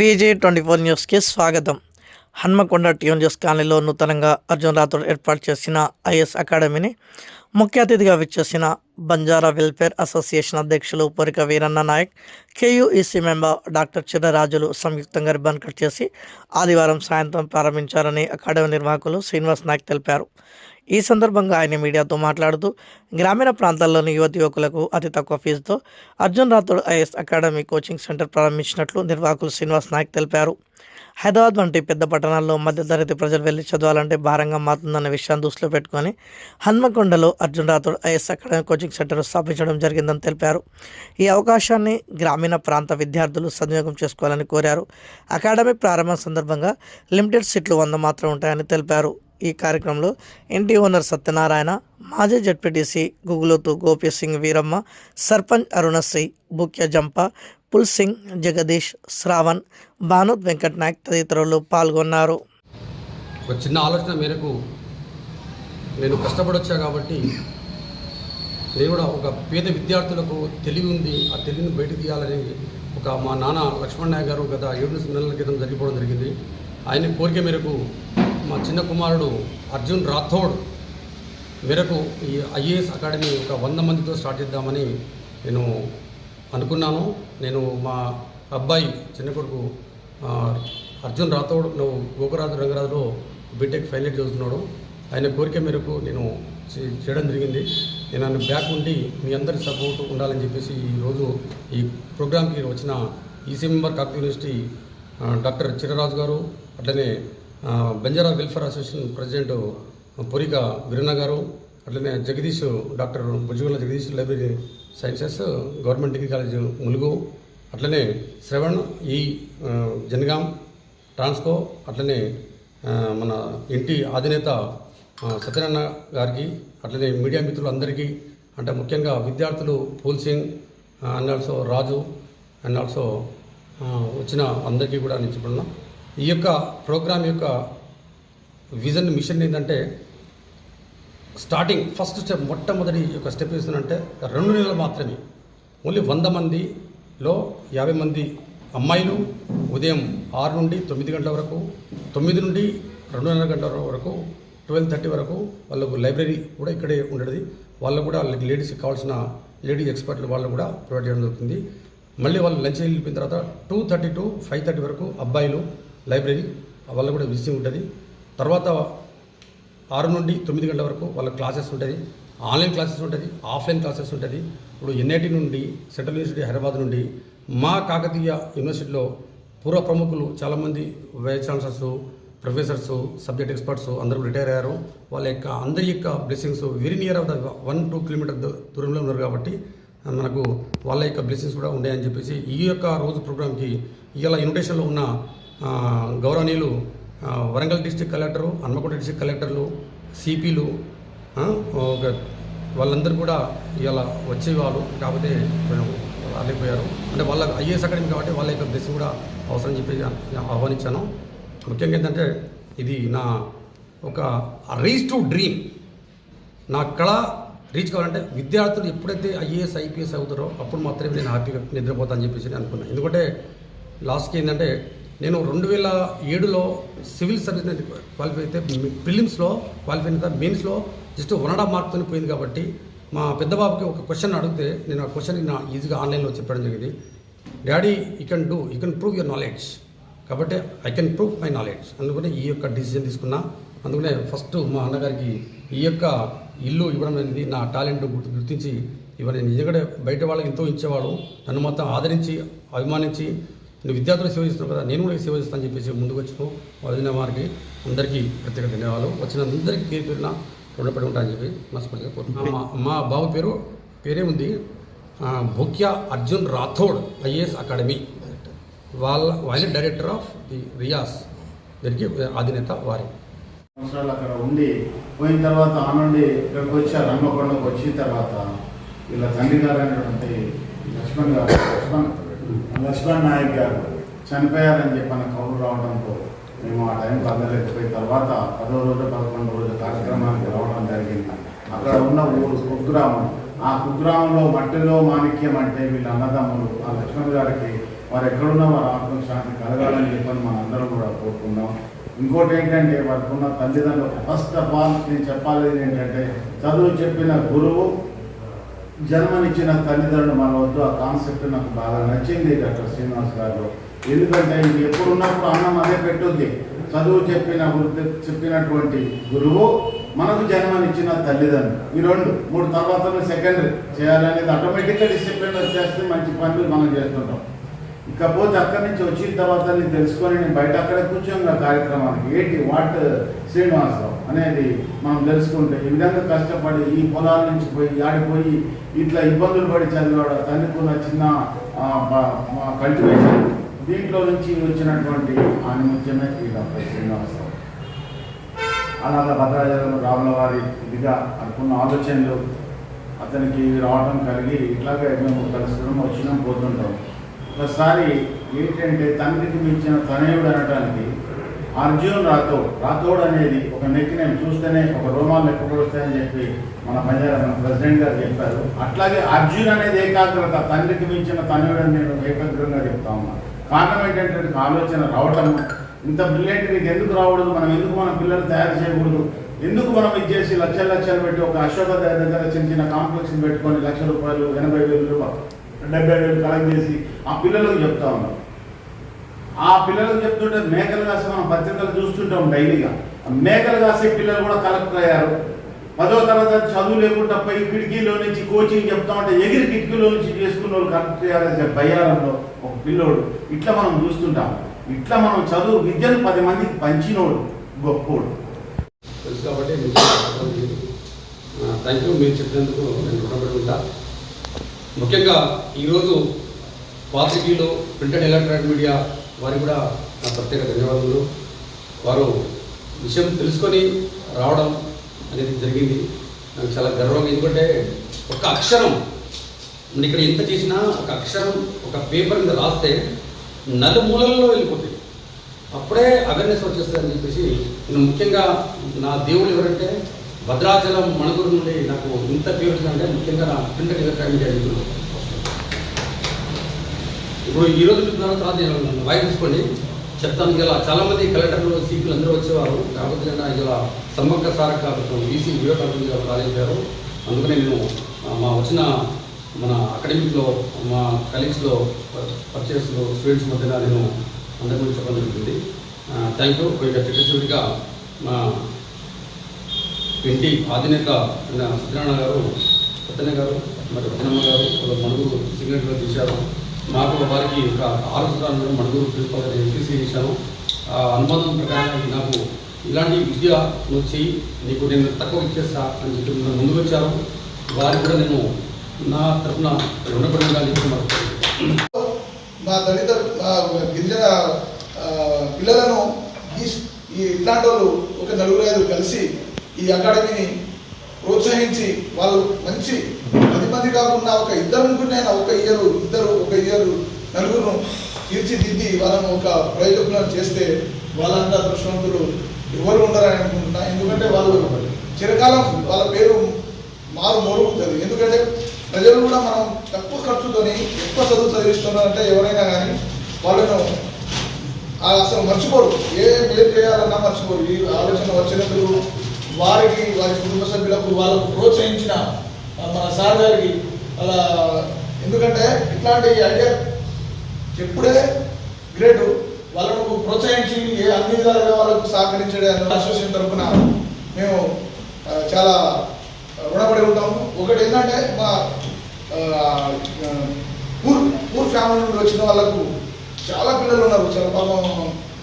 VJ twenty four న్యూస్కి స్వాగతం. Hanamkonda tune కాలనీలో నూతనంగా అర్జున్ రాథోడ్ ఏర్పాటు చేసిన ఐఎస్ అకాడమీని ముఖ్య అతిథిగా విచ్చేసిన బంజారా వెల్ఫేర్ అసోసియేషన్ అధ్యక్షులు Porika Veeranna Nayak KUEC member doctor చిర్రరాజులు సంయుక్తంగా రిబ్బన్ కట్ చేసి ఆదివారం సాయంత్రం ప్రారంభించారని అకాడమీ నిర్వాహకులు శ్రీనివాస్ నాయక్ తెలిపారు. ఈ సందర్భంగా ఆయన మీడియాతో మాట్లాడుతూ గ్రామీణ ప్రాంతాల్లోని యువతి యువకులకు అతి తక్కువ ఫీజుతో Arjun Rathod IS academy coaching centre ప్రారంభించినట్లు నిర్వాహకులు శ్రీనివాస్ నాయక్ తెలిపారు. హైదరాబాద్ వంటి పెద్ద పట్టణాల్లో మధ్యతరగతి ప్రజలు వెళ్ళి చదవాలంటే భారంగా మారుతుందన్న విషయాన్ని దృష్టిలో పెట్టుకొని హన్మకొండలో Arjun Rathod IS academy coaching centre స్థాపించడం జరిగిందని తెలిపారు. ఈ అవకాశాన్ని గ్రామీణ ప్రాంత విద్యార్థులు సద్వినియోగం చేసుకోవాలని కోరారు. అకాడమీ ప్రారంభం సందర్భంగా లిమిటెడ్ సీట్లు వంద మాత్రం ఉంటాయని తెలిపారు. ఈ కార్యక్రమంలో ఇంటి ఓనర్ సత్యనారాయణ మాజీ జడ్పీటీసీ గుగులోతు గోపి సింగ్ వీరమ్మ సర్పంచ్ అరుణశ్రీ బుక్య జంప పుల్ సింగ్ జగదీష్ శ్రావణ్ భానుత్ వెంకట్ నాయక్ తదితరులు పాల్గొన్నారు. ఒక చిన్న ఆలోచన మేరకు నేను కష్టపడొచ్చా కాబట్టి నేను కూడా ఒక పేద విద్యార్థులకు తెలివి ఉంది ఆ తెలివిని బయట తీయాలని ఒక మా నాన్న లక్ష్మణ్ నాయక్ గారు గత ఏడు నెలల క్రితం జరిగిపోవడం జరిగింది. ఆయన కోరిక మేరకు మా చిన్న కుమారుడు అర్జున్ రాథోడ్ మేరకు ఈ ఐఏఎస్ అకాడమీ ఒక వంద మందితో స్టార్ట్ చేద్దామని నేను అనుకున్నాను. నేను మా అబ్బాయి చిన్న కొడుకు అర్జున్ రాథోడ్ నువ్వు గోకురాజు రంగరాజులో బీటెక్ ఫైనల్ ఇయర్ చదువుతున్నాడు. ఆయన కోరిక మేరకు నేను చేయడం జరిగింది. నేను ఆయన బ్యాక్ ఉండి మీ అందరి సపోర్ట్ ఉండాలని చెప్పేసి ఈరోజు ఈ ప్రోగ్రామ్కి వచ్చిన EC member Kakatiya university doctor Chiraraju గారు అట్లనే Banjara welfare association president Porika Veeranna గారు అట్లనే Jagadish doctor Bhujagula Jagadish library sciences government degree college Mulugu అట్లనే శ్రవణ్ ఈ జనగాం ట్రాన్స్కో అట్లనే మన ఇంటి అధినేత సత్యనారాయణ గారికి అట్లనే మీడియా మిత్రులందరికీ అంటే ముఖ్యంగా విద్యార్థులు Phool Singh and also Raju and also వచ్చిన అందరికీ కూడా నేను చెప్తున్నా ఈ యొక్క ప్రోగ్రామ్ యొక్క విజన్ మిషన్ ఏంటంటే స్టార్టింగ్ ఫస్ట్ స్టెప్ మొట్టమొదటి యొక్క స్టెప్ ఏంటంటే రెండు నెలలు మాత్రమే. ఓన్లీ వంద మందిలో యాభై మంది అమ్మాయిలు ఉదయం ఆరు నుండి తొమ్మిది గంటల వరకు తొమ్మిది నుండి రెండున్నర గంటల వరకు ట్వెల్వ్ థర్టీ వరకు వాళ్ళకు లైబ్రరీ కూడా ఇక్కడే ఉండేది. వాళ్ళు కూడా లేడీస్కి కావాల్సిన లేడీ ఎక్స్పర్ట్లు వాళ్ళు కూడా ప్రొవైడ్ చేయడం జరుగుతుంది. మళ్ళీ వాళ్ళు లంచ్ వెళ్ళిపోయిన తర్వాత two thirty to five thirty వరకు అబ్బాయిలు లైబ్రరీ వాళ్ళు కూడా విజిటింగ్ ఉంటుంది. తర్వాత ఆరు నుండి తొమ్మిది గంటల వరకు వాళ్ళ క్లాసెస్ ఉంటుంది. ఆన్లైన్ క్లాసెస్ ఉంటుంది ఆఫ్లైన్ క్లాసెస్ ఉంటుంది. ఇప్పుడు ఎన్ఐటి నుండి సెంట్రల్ యూనివర్సిటీ హైదరాబాద్ నుండి మా కాకతీయ యూనివర్సిటీలో పూర్వ ప్రముఖులు చాలామంది vice chancellors professors subject experts అందరూ రిటైర్ అయ్యారు. వాళ్ళ యొక్క అందరి యొక్క blessings very near of the one two kilometre దూరంలో ఉన్నారు కాబట్టి మనకు వాళ్ళ యొక్క బ్లెస్సింగ్స్ కూడా ఉన్నాయని చెప్పేసి ఈ యొక్క రోజు ప్రోగ్రామ్కి ఇలా ఇన్విటేషన్లో ఉన్న గౌరవనీయులు Warangal district collector Hanamkonda district కలెక్టర్లు సిపిలు ఒక వాళ్ళందరూ కూడా ఇవాళ వచ్చేవాళ్ళు కాకపోతే రాలేకపోయారు. అంటే వాళ్ళ ఐఏఎస్ అకాడమీ కాబట్టి వాళ్ళ యొక్క బ్లెస్సింగ్ కూడా అవసరం చెప్పి ఆహ్వానించాను. ముఖ్యంగా ఏంటంటే ఇది నా ఒక రీచ్ టు డ్రీమ్. నా కళ రీచ్ కావాలంటే విద్యార్థులు ఎప్పుడైతే ఐఏఎస్ ఐపీఎస్ అవుతారో అప్పుడు మాత్రమే నేను హ్యాపీగా నిద్రపోతానని చెప్పేసి నేను అనుకున్నాను ఎందుకంటే లాస్ట్కి ఏంటంటే నేను రెండు వేల ఏడులో సివిల్ సర్వీస్ క్వాలిఫై అయితే ప్రిలిమ్స్లో క్వాలిఫై అయిన తర్వాత మెయిన్స్లో జస్ట్ వన్ అండ్ హాఫ్ మార్క్తో పోయింది కాబట్టి మా పెద్ద బాబుకి ఒక క్వశ్చన్ అడిగితే నేను ఆ క్వశ్చన్ నా ఈజీగా ఆన్లైన్లో చెప్పడం జరిగింది. Daddy you can do you can prove your knowledge కాబట్టి I can prove my knowledge అందుకనే ఈ యొక్క డిసిజన్ తీసుకున్నా. అందుకనే ఫస్ట్ మా అన్నగారికి ఈ యొక్క ఇల్లు ఇవ్వడం అనేది నా టాలెంట్ గుర్తు గుర్తించి ఇవ్వని నిజంగా బయట వాళ్ళకి ఎంతో ఇచ్చేవాడు. నన్ను మొత్తం ఆదరించి అభిమానించి విద్యార్థులు సేవ చేస్తున్నావు కదా నేను కూడా సేవ చేస్తానని చెప్పేసి ముందుకు వచ్చిన వదిన వారికి అందరికీ ప్రత్యేక ధన్యవాదాలు. వచ్చిన అందరికీ పేరు పేరున రుణపడి ఉంటానని చెప్పి మనస్ఫూర్తిగా కోరుతున్నాను మా మా బాబు పేరు పేరే ఉంది ఆ, భోక్య అర్జున్ రాథోడ్ ఐఏఎస్ అకాడమీ వాళ్ళ ఆయన డైరెక్టర్ ఆఫ్ ది రియాస్ దీనికి అధినేత వారి. సంవత్సరాలు అక్కడ ఉండి పోయిన తర్వాత ఆ నుండి ఇక్కడికి వచ్చారు హన్మకొండకు వచ్చిన తర్వాత వీళ్ళ తండ్రి గారు అయినటువంటి లక్ష్మణ్ గారు లక్ష్మణ్ లక్ష్మణ్ నాయక్ గారు చనిపోయారని చెప్పి మన కౌలు రావడంతో మేము ఆ టైంకి అందలేకపోయిన తర్వాత పదో రోజు పదకొండు రోజు కార్యక్రమానికి రావడం జరిగింది. అక్కడ ఉన్న ఊరు కుగ్రామం. ఆ కుగ్రామంలో మట్టిలో మాణిక్యం అంటే వీళ్ళ అన్నదమ్ములు. ఆ లక్ష్మణ్ గారికి వారు ఎక్కడున్నా వారి ఆత్మశాంతి కలగాలని చెప్పని మనం అందరం కూడా కోరుకున్నాం ఇంకోటి ఏంటంటే వారికి ఉన్న తల్లిదండ్రులు ఫస్ట్ ఆఫ్ ఆల్ నేను చెప్పాలి ఏంటంటే చదువు చెప్పిన గురువు జన్మనిచ్చిన తల్లిదండ్రులు మన వద్దు ఆ కాన్సెప్ట్ నాకు బాగా నచ్చింది డాక్టర్ శ్రీనివాస్ గారు. ఎందుకంటే ఇది ఎప్పుడు ఉన్నప్పుడు అన్నం అదే పెట్టుద్ది. చదువు చెప్పిన చెప్పినటువంటి గురువు మనకు జన్మనిచ్చిన తల్లిదండ్రులు. ఈ రెండు మూడు తర్వాత సెకండరీ చేయాలనేది ఆటోమేటిక్గా డిసిప్లిన్ వచ్చేస్తే మంచి పనులు మనం చేస్తుంటాం. ఇకపోతే అక్కడి నుంచి వచ్చిన తర్వాత నేను తెలుసుకొని నేను బయట అక్కడే కూర్చోంగా కార్యక్రమానికి ఏంటి వాట్ శ్రీనివాసరావు అనేది మనం తెలుసుకుంటే ఈ విధంగా కష్టపడి ఈ పొలాల నుంచి పోయి ఆడిపోయి ఇట్లా ఇబ్బందులు పడి చదివాడు తనకున్న చిన్న కల్టివేషన్. దీంట్లో నుంచి వచ్చినటువంటి ఆనిముత్యమే ఈ డాక్టర్ శ్రీనివాసరావు. అలాగే భద్రాచలం రాముల వారి ఇదిగా అనుకున్న ఆలోచనలు అతనికి రావడం కలిగి ఇట్లాగే మేము కలుసుకున్నాం వచ్చినాం పోతుంటాం. ఒకసారి ఏంటంటే తండ్రికి మించిన తనయుడు అనటానికి అర్జున్ రాథోడ్ రాథోడ్ అనేది ఒక నెక్కి నేను చూస్తేనే ఒక రోమాలు లెక్క వస్తాయని చెప్పి మన పంజాబ్ మన ప్రెసిడెంట్ గారు చెప్పారు. అట్లాగే అర్జున్ అనేది ఏకాగ్రత తండ్రికి మించిన తనయుడు అని నేను ఏకాగ్రంగా చెప్తా ఉన్నాను కారణం ఏంటంటే ఆలోచన రావటం ఇంత బ్రిలియంట్ నీకు ఎందుకు రావడదు మనం ఎందుకు మన పిల్లలు తయారు చేయకూడదు ఎందుకు మనం ఇది చేసి లక్షలు లక్షలు పెట్టి ఒక అశోక దగ్గర దగ్గర చిన్న చిన్న కాంప్లెక్స్ పెట్టుకొని లక్ష రూపాయలు ఎనభై వేలు రూపాయలు డెబ్బై వేలు కలెక్ట్ చేసి ఆ పిల్లలకు చెప్తా ఉన్నాం. ఆ పిల్లలకు చెప్తుంటే మేకలు కాసి మనం పత్రికలు చూస్తుంటాం డైలీగా. మేకలు కాసే పిల్లలు కూడా కలెక్టర్ అయ్యారు. పదో తరగతి చదువు లేకుండా పోయి కిటికీలో నుంచి కోచింగ్ చెప్తా ఉంటే ఎగిరి కిటికీలో నుంచి చేసుకున్న వాళ్ళు కలెక్టర్ అయ్యారని భయాలంలో ఒక పిల్లోడు. ఇట్లా మనం చూస్తుంటాం. ఇట్లా మనం చదువు విద్యను పది మందికి పంచినోడు గొప్పోడు. తెలుసు కాబట్టి థ్యాంక్ యూ మీరు చెప్పినందుకు నేను రుణపడి ఉంటా. ముఖ్యంగా ఈరోజు పాత్రికీలు ప్రింట్ అండ్ ఎలక్ట్రానిక్ మీడియా వారికి కూడా నా ప్రత్యేక ధన్యవాదాలు వారు విషయం తెలుసుకొని రావడం అనేది జరిగింది. నాకు చాలా గర్వం ఎందుకంటే ఒక అక్షరం నేను ఇక్కడ ఎంత చేసినా ఒక అక్షరం ఒక పేపర్ మీద రాస్తే నలుమూలల్లో వెళ్ళిపోతాయి. అప్పుడే అవేర్నెస్ వచ్చేస్తుందని అని చెప్పేసి నేను ముఖ్యంగా నా దేవుడు ఎవరంటే భద్రాచలం మణుగురు నుండి నాకు ఇంత పేరు అంటే ముఖ్యంగా నా ప్రింట్ ఎలక్ట్రానిక్ మీడియా ఇప్పుడు ఈ రోజు చెప్తున్నారు తర్వాత నేను వాయి తీసుకోండి. చెప్తాను ఇలా చాలా మంది కలెక్టర్లు సీట్లు అందరూ వచ్చేవారు. కాకపోతే నేను ఇలా సమ్మక్క సారక్క ఈసీ వివేకానంద గారు అందుకనే నేను మా వచ్చిన మన అకాడమిక్లో మా కలీగ్స్లో పర్చేస్లో స్టూడెంట్స్ మధ్యన నేను అందరి గురించి చెప్పడం జరుగుతుంది థ్యాంక్ యూ ఇక చిట్ట చివరిగా మా ఇంటి ఆధునిక సత్యనారాయణ గారు సత్యనారాయణ గారు మరి రత్నమ్మ గారు వాళ్ళ మణుగురు సిగ్నేచర్లో తీశారు. నాకు వారికి ఒక ఆరు సంవత్సరాలు మణుగురు ప్రిన్సిపల్ గారు ఎంపీసీ చేశాను. ఆ అనుబంధం ప్రకారం నాకు ఇలాంటి విద్య వచ్చి నీకు నేను తక్కువ ఇచ్చేస్తా అని చెప్పి నన్ను ముందుకు వచ్చారు. వారికి కూడా నేను నా తరఫున రుణపడిగా చెప్పి మా దళిత గిరిజన పిల్లలను ఈ ఈ ఇట్లాంటి వాళ్ళు ఒక నలుగురు ఐదు కలిసి ఈ అకాడమీని ప్రోత్సహించి వాళ్ళు మంచి పది మంది కాకుండా ఒక ఇద్దరు ముగ్గురినైనా ఒక ఇయర్ ఇద్దరు ఒక ఇయర్ నలుగురు తీర్చిదిద్ది వాళ్ళను ఒక ప్రయోజకులను చేస్తే వాళ్ళంతా దృష్టవంతులు ఎవరు ఉండరని అనుకుంటున్నా. ఎందుకంటే వాళ్ళు చిరకాలం వాళ్ళ పేరు మారు మొరుగుతుంది ఎందుకంటే ప్రజలు కూడా మనం తక్కువ ఖర్చుతోని ఎక్కువ చదువు చదివిస్తున్నారంటే ఎవరైనా కానీ వాళ్ళను ఆ అసలు మర్చిపోరు. ఏ ఏం చేయాలన్నా మర్చిపోరు. ఈ ఆలోచన వచ్చినప్పుడు వారికి వారి కుటుంబ సభ్యులకు వాళ్ళకు ప్రోత్సహించిన మన సార్ గారికి అలా ఎందుకంటే ఇట్లాంటి ఐడియా చెప్పుడే గ్రేట్ వాళ్ళను ప్రోత్సహించి ఏ అన్ని విధాలుగా వాళ్ళకు సహకరించడం అసోసియేషన్ తరఫున మేము చాలా రుణపడి ఉంటాము. ఒకటి ఏంటంటే మా పూర్ పూర్ ఫ్యామిలీ నుండి వచ్చిన వాళ్ళకు చాలా పిల్లలు ఉన్నారు. చాలా పాపం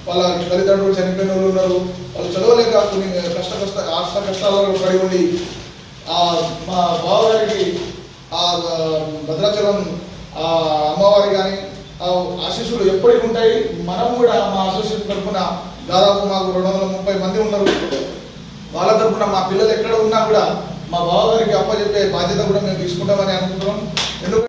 వాళ్ళ తల్లిదండ్రులు చనిపోయిన వాళ్ళు ఉన్నారు. వాళ్ళు చదవలేక కొన్ని కష్ట కష్ట ఆస్త కష్టాలలో పడి ఉండి ఆ మా బావగారికి ఆ భద్రాచలం ఆ అమ్మవారి కానీ ఆ ఆశీస్సులు ఎప్పటికి ఉంటాయి? మనం కూడా మా అసోసియేషన్ తరఫున దాదాపు మాకు రెండు వందల ముప్పై మంది ఉన్నారు. వాళ్ళ తరఫున మా పిల్లలు ఎక్కడ ఉన్నా కూడా మా బావగారికి అప్పచెప్పే బాధ్యత కూడా మేము తీసుకుంటామని అనుకుంటున్నాం. ఎందుకంటే